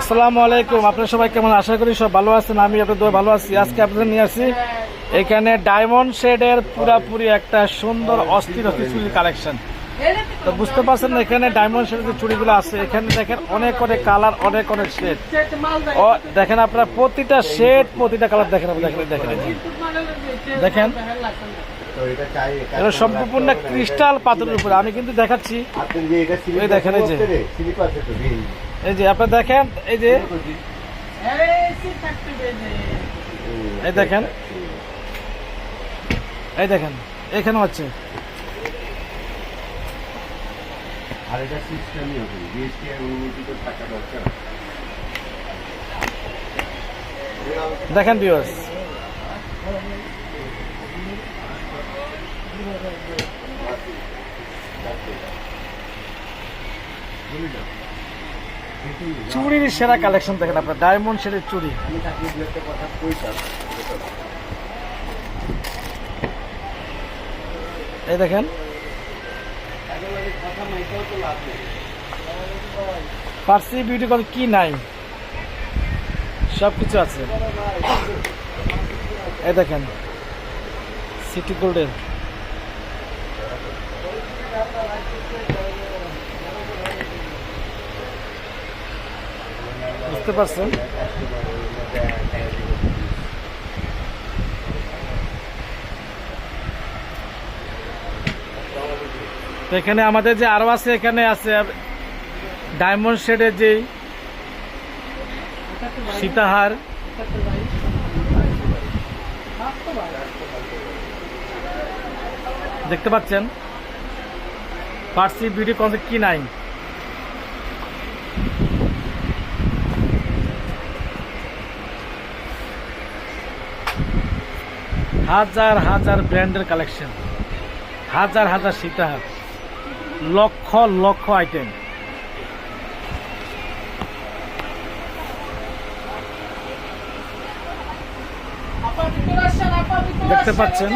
আসসালামু আলাইকুম। আপনারা সবাই কেমন? আশা করি সব ভালো আছেন আমি আপনাদের ভালো আছি। আজকে আপনাদের নিয়ে আসি এখানে ডায়মন্ড শেডের পুরাপুরি একটা সুন্দর অস্থির অস্থির চুরির কালেকশন তো বুঝতে পারছেন এখানে ডায়মন্ড শেডের যে চুড়িগুলো আছে এখানে দেখেন অনেক অনেক কালার অনেক অনেক শেড ও দেখেন আপনারা প্রতিটা শেড প্রতিটা কালার দেখেন দেখেন দেখেন দেখেন। এটা সম্পূর্ণ ক্রিস্টাল পাথরের উপরে। আমি কিন্তু দেখাচ্ছি। দেখেন এই যে। এই যে আপনারা দেখেন এই যে এই দেখেন। এই দেখেন এখানে হচ্ছে আর এটা সিস্টেমই হবে জিএসটি এর অনুমতি দরকার। দেখেন ভিউয়ার্স চুরির সেরা কালেকশন দেখেন আপনার ডায়মন্ড শেডের চুরি। এই দেখেন। ফার্সি বিউটি কল কি নাই? সব কিছু আছে। এই দেখেন সিটি গোল্ডের বুঝতে পারছেন? তো এখানে আমাদের যে আরও আছে, এখানে আছে ডায়মন্ড শেডের যে সীতাহার। দেখতে পাচ্ছেন? পার্সি বিউটি কনসেপ্ট কি নাই? হাজার হাজার ব্র্যান্ডের কালেকশন। হাজার হাজার সীতাহার। লক্ষ লক্ষ আইটেম। দেখতে পাচ্ছেন?